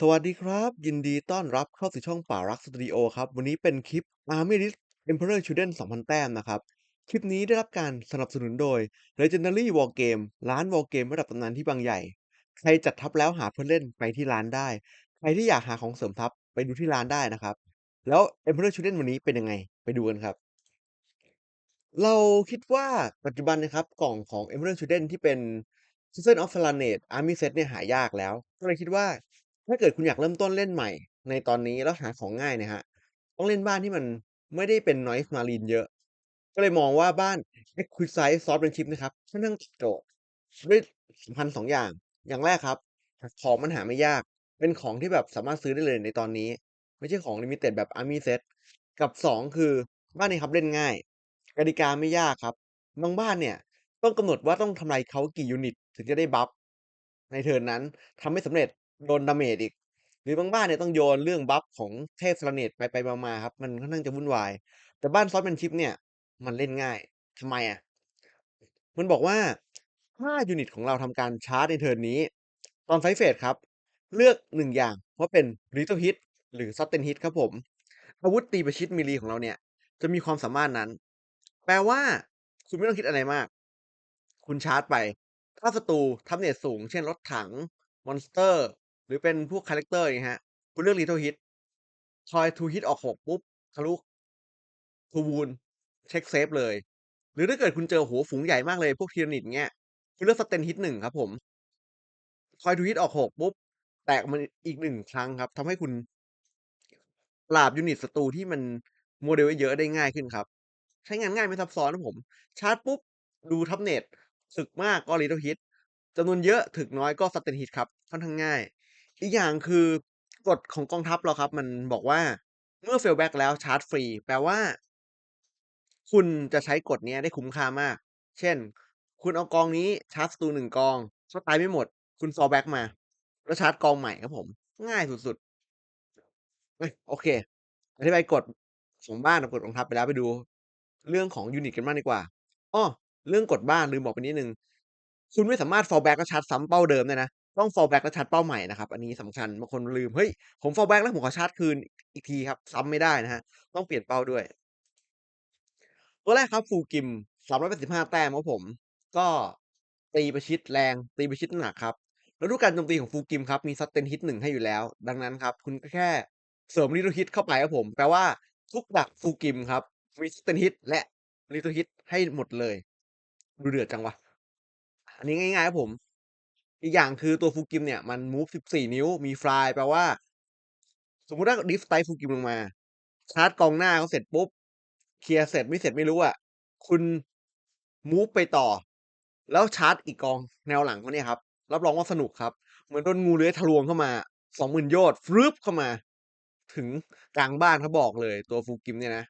สวัสดีครับ ยินดีต้อนรับเข้าสู่ช่องป่ารักสตูดิโอครับ วันนี้เป็นคลิป Army List Emperor Children 2,000 แต้มนะครับ คลิปนี้ได้รับการสนับสนุนโดย Legendary War Game ร้าน War Game ระดับตำนานที่บางใหญ่ ใครจัดทัพแล้วหาเพื่อนเล่นไปที่ร้านได้ ใครที่อยากหาของเสริมทัพไปดูที่ร้านได้นะครับ แล้ว Emperor Children วันนี้เป็นยังไงไปดูกันครับ เราคิดว่าปัจจุบันนะครับกล่องของ Emperor Children ที่เป็น Season of Planet Army Set เนี่ยหายากแล้ว ก็เลยคิดว่า ถ้าเกิดคุณอยากเริ่มต้นเล่นใหม่ในตอนนี้ แล้วหาของง่ายเนี่ยครับ ต้องเล่นบ้านที่มันไม่ได้เป็น Noise Marine เยอะ ก็เลยมองว่าบ้าน Exquisite Swordsmanship นะครับ ค่อนข้างตอบโจทย์ด้วยสำคัญ2องอย่าง อย่างแรกครับ ของมันหาไม่ยาก เป็นของที่แบบสามารถซื้อได้เลยในตอนนี้ ไม่ใช่ของลิมิเต็ดแบบ Army Set กับ2คือบ้านนี้ครับเล่นง่าย กติกาไม่ยากครับ บางบ้านเนี่ยต้องกำหนดว่าต้องทำลายเขากี่ยูนิต ถึงจะได้บัฟในเทิร์นนั้นทำไม่สำเร็จ โดน damage อีก หรือบางบ้านเนี่ยต้องโยนเรื่องบัฟของเทพ Slanesh ไปๆมาๆครับ มันค่อนข้างจะวุ่นวาย แต่บ้าน Swordsmanship เนี่ย มันเล่นง่ายทำไมอะ?มันบอกว่าถ้ายูนิตของเราทำการชาร์จในเทิร์นนี้ ตอน Fight Phase ครับ เลือก1อย่างว่าเป็น Lethal Hit หรือ Sudden Hit ครับผม อาวุธตีประชิด melee ของเราเนี่ย จะมีความสามารถนั้น แปลว่า คุณไม่ต้องคิดอะไรมาก คุณชาร์จไป ถ้าศัตรู Toughness สูง เช่นรถถัง มอนสเตอร์ หรือเป็นพวกคาแรกเตอร์อย่างงี้ครับคุณเลือก Lethal Hit Toy to Hit ออก6ปุ๊บทะลุ Full Wound เช็กเซฟเลย หรือถ้าเกิดคุณเจอโอ้โฮฝูงใหญ่มากเลย พวก Tyranid อย่างเงี้ย คุณเลือก Sudden Hit 1ครับผม Toy to Hit ออก6ปุ๊บ แตกมันออกมาอีก1ครั้งครับทำให้คุณปราบยูนิตศัตรูที่มัน model เยอะได้ง่ายขึ้นครับ ใช้งานง่ายไม่ซับซ้อนครับผม ชาร์จปุ๊บ ดู Toughness ถึกมากก็ Lethal Hit จำนวนเยอะถึกน้อยก็ Sudden Hit ครับ ค่อนข้างง่าย อีกอย่างคือกฎของกองทัพเราครับ มันบอกว่าเมื่อ Fall Back แล้วชาร์จฟรี แปลว่า คุณจะใช้กฎนี้ได้คุ้มค่ามาก เช่น คุณเอากองนี้ชาร์จศัตรู1กองถ้าตายไม่หมด คุณ Fall Back มา แล้วชาร์จกองใหม่ครับผม ง่ายสุดๆโอเคอธิบายกฎของบ้านกับกฎกองทัพไปแล้วไปดู เรื่องของยูนิตกันบ้างดีกว่าอ้อเรื่องกฎบ้านลืมบอกไปนิดนึง คุณไม่สามารถ Fall Back แล้วชาร์จซ้ำเป้าเดิมได้นะ ต้อง Fall Back แล้วชาร์จเป้าใหม่นะครับ อันนี้สำคัญบางคนลืม เฮ้ย ผม Fall Back แล้วผมขอชาร์จคืนอีกทีครับ ซ้ำไม่ได้นะครับต้องเปลี่ยนเป้าด้วย ตัวแรกครับ Fulgrim 385แปดสิบห้าแต้มครับผม ก็ตีประชิดแรง ตีประชิดหนักครับ แล้วดูการโจมตีของ Fulgrim ครับ มี Sudden Hit 1ให้อยู่แล้ว ดังนั้นครับ คุณก็แค่เสริม Lethal Hit เข้าไปครับผม แปลว่าทุกดัก Fulgrim ครับมี Sudden Hit และ Lethal Hit ให้หมดเลย ดูเดือดจังวะ อันนี้ง่ายๆครับผม อีกอย่างคือตัว Fulgrim เนี่ยมันมูฟ14นิ้วมี Fly แปลว่า สมมุติว่า Deep Strike Fulgrim ลงมา ชาร์จกองหน้าเขาเสร็จปุ๊บ เคลียร์เสร็จไม่เสร็จไม่รู้อะคุณมูฟไปต่อ แล้วชาร์จอีกกองแนวหลังเขาเนี่ยครับ รับรองว่าสนุกครับ เหมือนโดนงูเลื้อยทะลวงเข้ามา20,000โยชน์ฟรึ๊บเข้ามา ถึงกลางบ้านครับอกเลยตัว Fulgrim เนี่ยนะ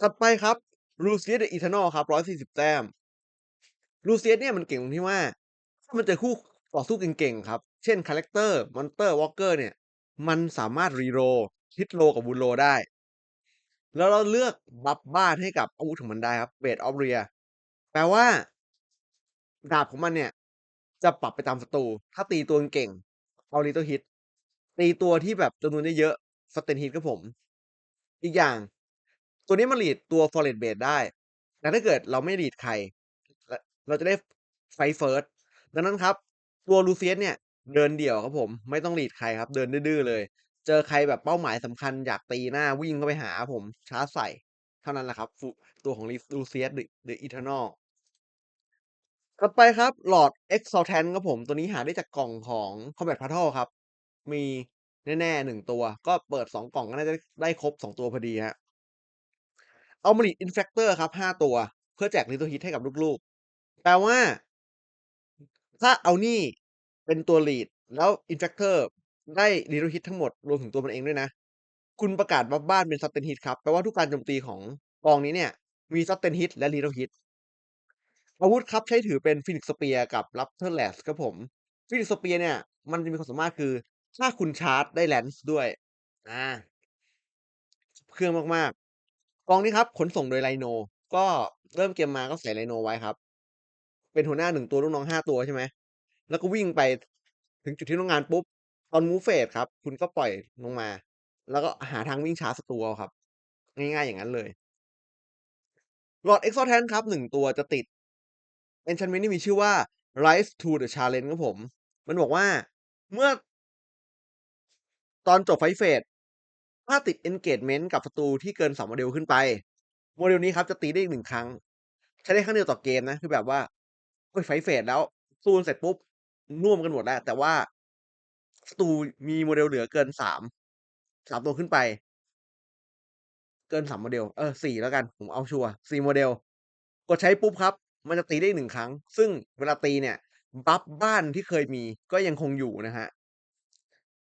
ถัดไปครับ Lucius the Eternal ครับ140แต้ม Lucius เนี่ยมันเก่งตรงที่ว่า ถ้ามันเจอคู่ต่อสู้เก่งๆครับ เช่นคาแรกเตอร์ Monster Walker เนี่ย มันสามารถ Reroll Hit Roll กับ Wound Roll ได้ แล้วเราเลือกบัฟบ้านให้กับอาวุธของมันได้ครับ Blade of Rhea แปลว่า ดาบของมันเนี่ย จะปรับไปตามศัตรูถ้าตีตัวเก่งเอา Lethal Hit ตีตัวที่แบบจำนวนเยอะๆ Sudden Hit ครับผม อีกอย่าง ตัวนี้มัน lead ตัว Forest Blade ได้แต่ถ้าเกิดเราไม่ lead ใคร เราจะได้ Fight First ดังนั้นครับ ตัว Lucius เนี่ยเดินเดี่ยวครับผม ไม่ต้อง lead ใครครับ เดินดื้อๆเลย เจอใครแบบเป้าหมายสำคัญอยากตีหน้าวิ่งเข้าไปหาผมชาร์จใส่ เท่านั้นแหละครับฟูตัวของลิ Lucius the the Eternal ถัดไปครับ Lord Exaltant ครับผม ตัวนี้หาได้จากกล่องของ Combat Portal ครับ มีแน่ๆ1ตัว ก็เปิด2กล่องก็น่าจะได้ครบ2ตัวพอดีครับเอามา lead Infector ครับ5ตัว เพื่อแจก Lethal Hit ให้กับลูกๆ แปลว่า ถ้าเอานี่เป็นตัว lead แล้ว Infector ได้ Lethal Hit ทั้งหมด รวมถึงตัวมันเองด้วยนะ คุณประกาศบัฟบ้านเป็น Sudden Hit ครับ แปลว่าทุกการโจมตีของกองนี้เนี่ย มี Sudden Hit และ Lethal Hit อาวุธครับใช้ถือเป็น Phoenix Spear กับ Raptor Lance ครับผม Phoenix Spear เนี่ย มันจะมีความสามารถคือ ถ้าคุณชาร์จได้ Lance ด้วยอาเครื่องมากๆ กองนี้ครับ ขนส่งโดย Rhino ก็เริ่มเกมมาก็ใส่ Rhino ไว้ครับ เป็นหัวหน้า1ตัวลูกน้อง5ตัวใช่ไหมแล้วก็วิ่งไปถึงจุดที่ต้องารปุ๊บตอน move phase ครับ คุณก็ปล่อยลงมา แล้วก็หาทางวิ่งช้าร์จศัตรูเอาครับ ง่ายๆอย่างงั้นเลย Lord Exortant ครับ1ตัวจะติด Enchantment ที่มีชื่อว่า Rise to the Challenge ครับผม มันบอกว่าเมื่อ ตอนจบ Fight Phase ถ้าติด Engagement กับศัตรูที่เกิน2 Model ขึ้นไป Model นี้ครับจะตีได้อีก1ครั้ง ใช้ได้ครั้งเดียวต่อเกมนะ คือแบบว่า เฮ้ย Fight Phase แล้วสู้กันเสร็จปุ๊บน่วมกันหมดแล้ว แต่ว่าศัตรูมี Model เหลือเกิน3 3ตัวขึ้นไป เกิน3 Model เออ4แล้วกัน ผมเอาชัวร์4 Model กดใช้ปุ๊บครับ มันจะตีได้อีก1ครั้ง ซึ่งเวลาตีเนี่ย บัฟบ้านที่เคยมีก็ยังคงอยู่นะครับ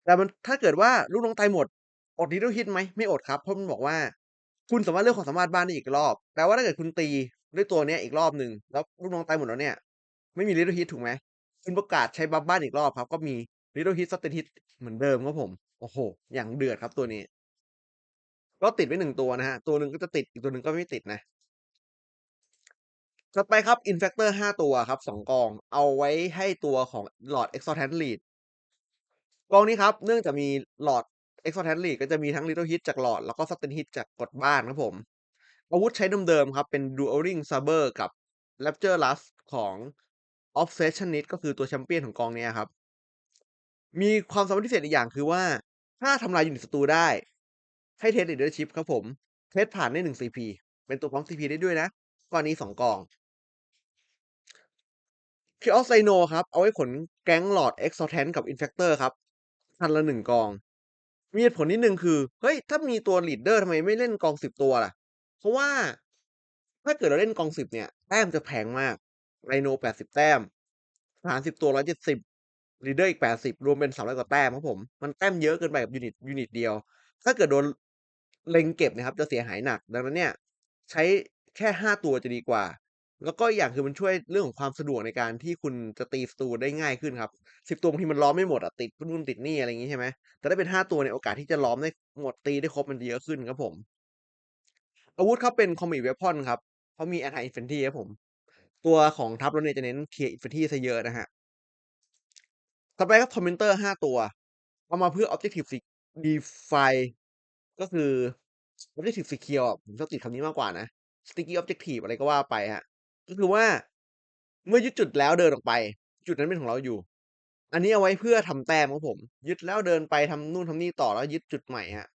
แต่มันถ้าเกิดว่าลูกน้องตายหมด อด Lethal Hit ไหม?ไม่อดครับ เพราะมันบอกว่า คุณสามารถเลือกความสามารถบ้านได้อีกรอบ แปลว่าถ้าเกิดคุณตีด้วยตัวเนี้ยอีกรอบหนึ่งแล้วลูกน้องตายหมดแล้วเนี่ย ไม่มี Lethal Hit ถูกไหม?คุณประกาศใช้บัฟบ้านอีกรอบครับ ก็มี Lethal Hit Sudden Hit เหมือนเดิมครับผม โอ้โฮอย่างเดือดครับตัวนี้ ก็ติดไว้1ตัวนะครับตัวหนึ่งก็จะติด อีกตัวหนึ่งก็ไม่ติดนะถัดไปครับ Infector 5ตัวครับ2กอง เอาไว้ให้ตัวของ Lord Exortant Lead กองนี้ครับ เนื่องจากมี Lord Exortant Lead ก็จะมีทั้ง Lethal Hit จาก Lord แล้วก็ Sudden Hit จากกฎบ้านครับผมอาวุธใช้เดิมๆครับ เป็น Dueling Saber กับ Rapture Lust ของ Obsessionist ก็คือตัวแชมเปี้ยนของกองเนี้ยครับ มีความสามารถพิเศษอีกอย่างคือว่า ถ้าทำลายยูนิตศัตรูได้ ให้ Test Leadership ครับผมเทสผ่านได้1 CP เป็นตัวพร้อม CP ได้ด้วยนะกอนนี้2กอง Chaos Rhino ครับ เอาไว้ขนแก๊ง Lord Exortant กับ Infector ครับคันละ1กอง มีเหตุผลนิดหนึ่งคือ เฮ้ย ถ้ามีตัว Leader ทำไมไม่เล่นกอง10ตัวล่ะ?เพราะว่าถ้าเกิดเราเล่นกอง10เนี่ย แต้มจะแพงมาก Rhino 80แต้มทหาร10ตัว170 Leader อีก80รวมเป็น300กว่าแต้มครับผม มันแต้มเยอะเกินไปกับยูนิตยูนิตเดียว ถ้าเกิดโดนเล็งเก็บนี่ยครับ จะเสียหายหนัก ดังนั้นเนี่ย ใช้แค่5ตัวจะดีกว่า แล้วก็อย่างคือมันช่วยเรื่องของความสะดวกในการที่คุณจะตีศัตรูได้ง่ายขึ้นครับ10ตัวบางทีมันล้อมไม่หมดอะติดนู่นติดนี่อะไรอย่างงี้ใช่ไหมแต่ถ้าเป็น5ตัวเนี่ยโอกาสที่จะล้อมได้หมดตีได้ครบมันเยอะขึ้นครับผม อาวุธครับเป็น Combat Weapon ครับเพรามี Anti Infantry ครับผม ตัวของทัพเราเนี่ยจะเน้นเคลียร์ Infantry เสียเยอะนะครับต่อไปครับ Tormentor 5ตัว เอามาเพื่อ Objective Se Defy ก็คือ Objective Secure อะผมชอบติดคำนี้มากกว่านะ Sticky Objective อะไรก็ว่าไปครับก็คือว่าเมื่อยึดจุดแล้วเดินออกไป จุดนั้นเป็นของเราอยู่ อันนี้เอาไว้เพื่อทำแต้มครับผม ยึดแล้วเดินไปทำนู่นทำนี่ต่อแล้วยึดจุดใหม่ครับ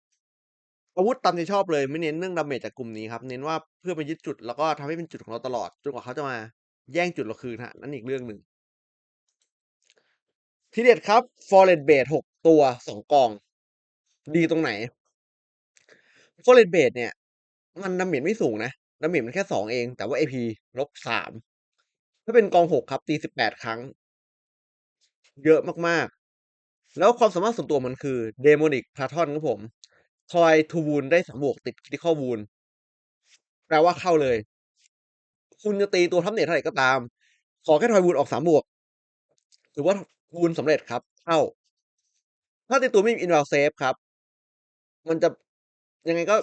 อาวุธตามใจชอบเลย ไม่เน้นเรื่องดาเมจจากกลุ่มนี้ครับ เน้นว่าเพื่อไปยึดจุด แล้วก็ทำให้เป็นจุดของเราตลอด จนกว่าเขาจะมาแย่งจุดเราคืนครับนั่นอีกเรื่องหนึ่ง ทีเด็ดครับ Forest Blade 6ตัว2กอง ดีตรงไหน Forest Blade เนี่ย มันดาเมจไม่สูงนะดาเมจมันแค่2เอง แต่ว่า AP -3 ถ้าเป็นกอง6ครับ ตี18ครั้ง เยอะมากๆ แล้วความสามารถส่วนตัวมันคือ Demonic Patron ครับผม Toy to Wound ได้3บวกติด Critical Wound แปลว่าเข้าเลย คุณจะตีตัว Top Rate เท่าไหร่ก็ตาม ขอแค่ Toy Wound ออก3บวกถือว่า Wound สำเร็จครับ เข้า ถ้าในตัวไม่มี Inval Save ครับ มันจะยังไงก็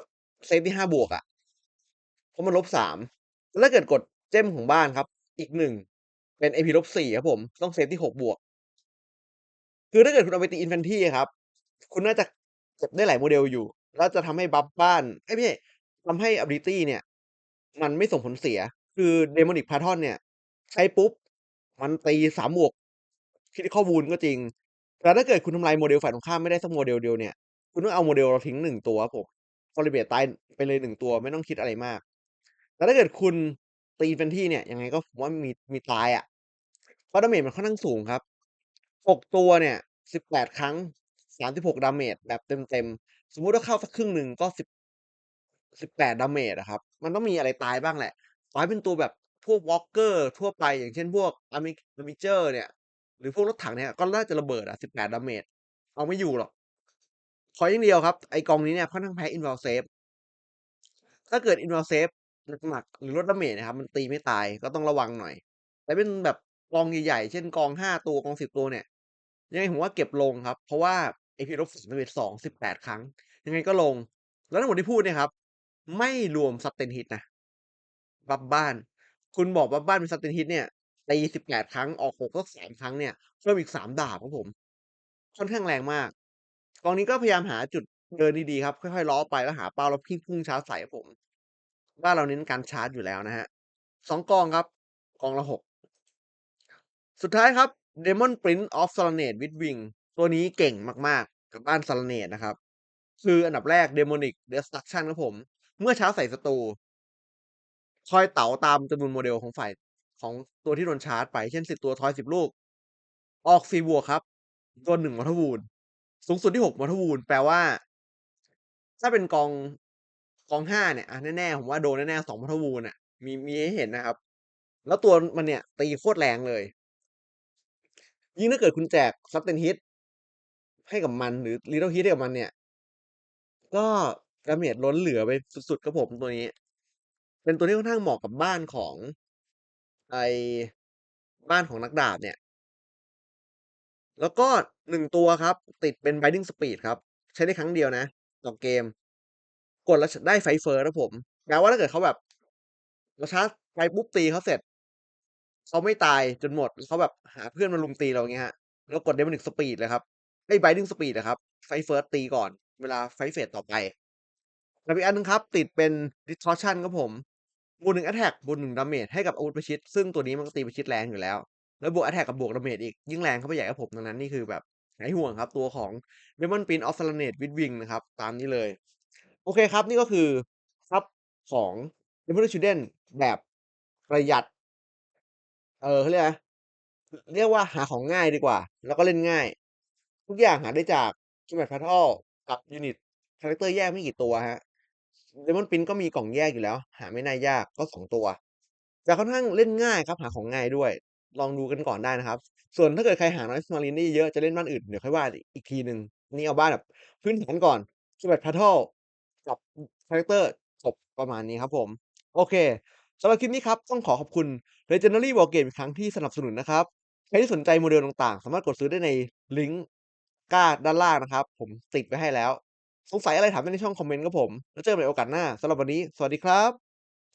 เซฟที่5บวกอะเพราะมัน -3 แล้วเกิดกดเจมของบ้านครับ อีก1เป็น AP -4 ครับผม ต้องเซฟที่6บวก คือถ้าเกิดคุณเอาไปตี Infantry อะครับ คุณน่าจะเก็บได้หลาย Model อยู่ แล้วจะทำให้บัฟบ้าน เอ๊ยไม่ใช่ ทำให้ Ability เนี่ย มันไม่ส่งผลเสีย คือ Demonic Patron เนี่ย ใช้ปุ๊บ มันตี 3 บวก Critical Wound ก็จริง แต่ถ้าเกิดคุณทำลาย Model ฝ่ายตรงข้ามไม่ได้สัก Model เดียวเนี่ย คุณต้องเอา Model เราทิ้ง 1 ตัวครับผม Forest Blade ตายไปเลย 1 ตัว ไม่ต้องคิดอะไรมาก แต่ถ้าเกิดคุณตี Infantry เนี่ย ยังไงก็ผมว่ามี มีตายอะ เพราะดาเมจมันค่อนข้างสูงครับ 6 ตัวเนี่ย 18 ครั้ง 36 ดาเมจแบบเต็ม ๆ สมมุติว่าเข้าสักครึ่งหนึ่งก็10 18ดาเมจอะครับ มันต้องมีอะไรตายบ้างแหละต่อให้เป็นตัวแบบพวก Walker ทั่วไปอย่างเช่นพวก Armi Armiger เนี่ย หรือพวกรถถังเนี่ย ก็น่าจะระเบิดอะ18ดดาเมจเอาไม่อยู่หรอกขออย่างเดียวครับ ไอกองนี้เนี่ยค่อนข้างแพ้ Inval Save ถ้าเกิด Inval Save หนักหรือลดดาเมจนะครับ มันตีไม่ตายก็ต้องระวังหน่อย แต่เป็นแบบกองใหญ่ๆเช่นกอง5ตัวกอง10ตัวเนี่ยยังไงผมว่าเก็บลงครับ เพราะว่า AP -3 ดาเมจ2 18ครั้ง ยังไงก็ลง แล้วทั้งหมดที่พูดเนี่ยครับ ไม่รวม Sudden Hit นะบัฟบ้าน คุณบอกบัฟบ้านเป็น Sudden Hit เนี่ยตี18ครั้งออก6ก็3ครั้งเนี่ยเพิ่มอีก3ดาบครับผม ค่อนข้างแรงมากกองนี้ก็พยายามหาจุดเดินดีๆครับ ค่อยๆลาะไปแล้วหาเป้าแล้วพิ้งพุ่งชาร์จใส่ครับผมบ้านเราเน้นการชาร์จอยู่แล้วนะครับ2กองครับ กองละ6สุดท้ายครับ Demon Prince of Serenade with Wing ตัวนี้เก่งมาก ๆ กับบ้าน Serenade นะครับ คืออันดับแรก Demonic Destruction ครับผม เมื่อเช้าใส่ศัตรูทอยเต๋าตามจำนวนโมเดลของฝ่ายของตัวที่โดนชาร์จไป เช่น10ตัวทอย10ลูก ออก4บวกครับโดน1 Mortal Wound สูงสุดที่6 Mortal Wound แปลว่า ถ้าเป็นกองกอง5เนี่ยอะแน่ๆผมว่าโดนแน่ๆ2 Mortal Wound อะมีมีให้เห็นนะครับ แล้วตัวมันเนี่ยตีโคตรแรงเลย ยิ่งถ้าเกิดคุณแจก Sudden Hit ให้กับมัน หรือ Lethal Hit ให้กับมันเนี่ย ก็ดาเมจล้นเหลือไปสุด ๆ ครับผมตัวนี้ เป็นตัวที่ค่อนข้างเหมาะกับบ้านของ ไอ้บ้านของนักดาบเนี่ย แล้วก็1ตัวครับ ติดเป็น Binding Speed ครับ ใช้ได้ครั้งเดียวนะต่อเกม กดแล้วได้ Fight First ครับผมแปลว่าถ้าเกิดเขาแบบเราชาร์จไปปุ๊บตีเขาเสร็จเขาไม่ตายจนหมดเขาแบบหาเพื่อนมารุมตีเราอย่างเงี้ยครับเรากด Demonic Speed เลยครับ เอ๊ย Binding Speed อะครับ Fight First ตีก่อน เวลา Fight Phase ต่อไปกับอีกอันหนึ่งครับ ติดเป็น Distortion ครับผมบวก1อะแท็กบวก1ดาเมจให้กับอาวุธประชิด ซึ่งตัวนี้มันก็ตีประชิดแรงอยู่แล้ว แล้วบวกแอะแท็กกับบวกดาเมจอีก ยิ่งแรงเข้าไปใหญ่ครับผมดังนั้นนี่คือแบบหายห่วงครับ ตัวของ Demon Prince of Serenade with Wings นะครับ ตามนี้เลย โอเคครับ นี่ก็คือซัปของ Emerald Children แบบประหยัด เออเขาเรียกเรียกว่าหาของง่ายดีกว่า แล้วก็เล่นง่าย ทุกอย่างหาได้จาก Combat Portal กับยูนิต คาแรกเตอร์แยกไม่กี่ตัวครับ Demon Prince ก็มีกล่องแยกอยู่แล้ว หาไม่น่ายาก ก็ 2 ตัวแต่ค่อนข้างเล่นง่ายครับ หาของง่ายด้วย ลองดูกันก่อนได้นะครับ ส่วนถ้าเกิดใครหา Noise Marine ได้เยอะ จะเล่นบ้านอื่น เดี๋ยวค่อยว่าอีกทีหนึ่ง นี่เอาบ้านแบบพื้นฐานก่อน Combat Portal กับคาแรกเตอร์จบประมาณนี้ครับผม โอเคสำหรับคลิปนี้ครับ ต้องขอขอบคุณ Legendary War Game อีกครั้งที่สนับสนุนนะครับ ใครที่สนใจโมเดลต่างๆ สามารถกดซื้อได้ในลิงก์ ก้าด้านล่างนะครับ ผมติดไว้ให้แล้ว สงสัยอะไรถามได้ในช่องคอมเมนต์ครับผม แล้วเจอกันใหม่โอกาสหน้าสำหรับวันนี้ สวัสดีครับ